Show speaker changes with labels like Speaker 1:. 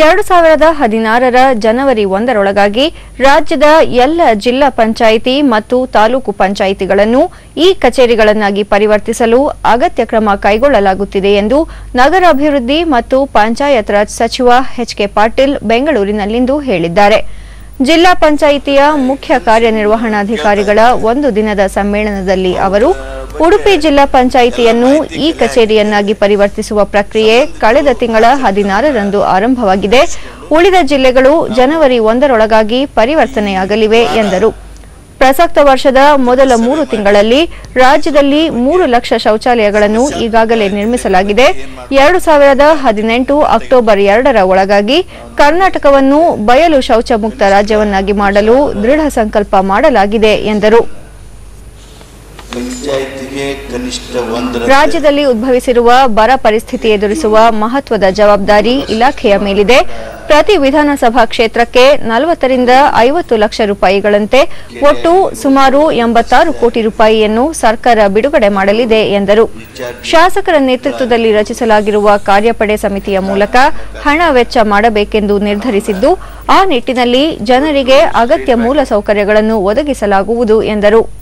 Speaker 1: ಎರಡು ಸಾವಿರದ ಹದಿನಾರರ ಜನವರಿ ಒಂದರೊಳಗಾಗಿ ರಾಜ್ಯದ ಎಲ್ಲ ಜಿಲ್ಲಾ ಪಂಚಾಯಿತಿ ಮತ್ತು ತಾಲೂಕು ಪಂಚಾಯಿತಿಗಳನ್ನು ಈ ಕಚೇರಿಗಳನ್ನಾಗಿ ಪರಿವರ್ತಿಸಲು ಅಗತ್ಯ ಕ್ರಮ ಕೈಗೊಳ್ಳಲಾಗುತ್ತಿದೆ ಎಂದು ನಗರಾಭಿವೃದ್ಧಿ ಮತ್ತು ಪಂಚಾಯತ್ ರಾಜ್ ಸಚಿವ ಎಚ್ಕೆ ಪಾಟೀಲ್ ಬೆಂಗಳೂರಿನಲ್ಲಿಂದು ಹೇಳಿದ್ದಾರೆ. ಜಿಲ್ಲಾ ಪಂಚಾಯಿತಿಯ ಮುಖ್ಯ ಕಾರ್ಯನಿರ್ವಹಣಾಧಿಕಾರಿಗಳ ಒಂದು ದಿನದ ಸಮ್ಮೇಳನದಲ್ಲಿ ಅವರು ಉಡುಪಿ ಜಿಲ್ಲಾ ಪಂಚಾಯಿತಿಯನ್ನು ಈ ಕಚೇರಿಯನ್ನಾಗಿ ಪರಿವರ್ತಿಸುವ ಪ್ರಕ್ರಿಯೆ ಕಳೆದ ತಿಂಗಳ ಹದಿನಾರರಂದು ಆರಂಭವಾಗಿದೆ. ಉಳಿದ ಜಿಲ್ಲೆಗಳು ಜನವರಿ ಒಂದರೊಳಗಾಗಿ ಪರಿವರ್ತನೆಯಾಗಲಿವೆ ಎಂದರು. ಪ್ರಸಕ್ತ ವರ್ಷದ ಮೊದಲ ಮೂರು ತಿಂಗಳಲ್ಲಿ ರಾಜ್ಯದಲ್ಲಿ ಮೂರು ಲಕ್ಷ ಶೌಚಾಲಯಗಳನ್ನು ಈಗಾಗಲೇ ನಿರ್ಮಿಸಲಾಗಿದೆ. ಎರಡು ಸಾವಿರದ ಹದಿನೆಂಟು ಅಕ್ಟೋಬರ್ ಎರಡರ ಒಳಗಾಗಿ ಕರ್ನಾಟಕವನ್ನು ಬಯಲು ಶೌಚ ಮುಕ್ತ ರಾಜ್ಯವನ್ನಾಗಿ ಮಾಡಲು ದೃಢ ಸಂಕಲ್ಪ ಮಾಡಲಾಗಿದೆ ಎಂದರು. ರಾಜ್ಯದಲ್ಲಿ ಉದ್ಭವಿಸಿರುವ ಬರ ಪರಿಸ್ಥಿತಿ ಎದುರಿಸುವ ಮಹತ್ವದ ಜವಾಬ್ದಾರಿ ಇಲಾಖೆಯ ಮೇಲಿದೆ. ಪ್ರತಿ ವಿಧಾನಸಭಾ ಕ್ಷೇತ್ರಕ್ಕೆ ನಲವತ್ತರಿಂದ ಐವತ್ತು ಲಕ್ಷ ರೂಪಾಯಿಗಳಂತೆ ಒಟ್ಟು ಸುಮಾರು ಎಂಬತ್ತಾರು ಕೋಟಿ ರೂಪಾಯಿಯನ್ನು ಸರ್ಕಾರ ಬಿಡುಗಡೆ ಮಾಡಲಿದೆ ಎಂದರು. ಶಾಸಕರ ನೇತೃತ್ವದಲ್ಲಿ ರಚಿಸಲಾಗಿರುವ ಕಾರ್ಯಪಡೆ ಸಮಿತಿಯ ಮೂಲಕ ಹಣ ವೆಚ್ಚ ಮಾಡಬೇಕೆಂದು ನಿರ್ಧರಿಸಿದ್ದು, ಆ ನಿಟ್ಟಿನಲ್ಲಿ ಜನರಿಗೆ ಅಗತ್ಯ ಮೂಲ ಸೌಕರ್ಯಗಳನ್ನು ಒದಗಿಸಲಾಗುವುದು ಎಂದರು.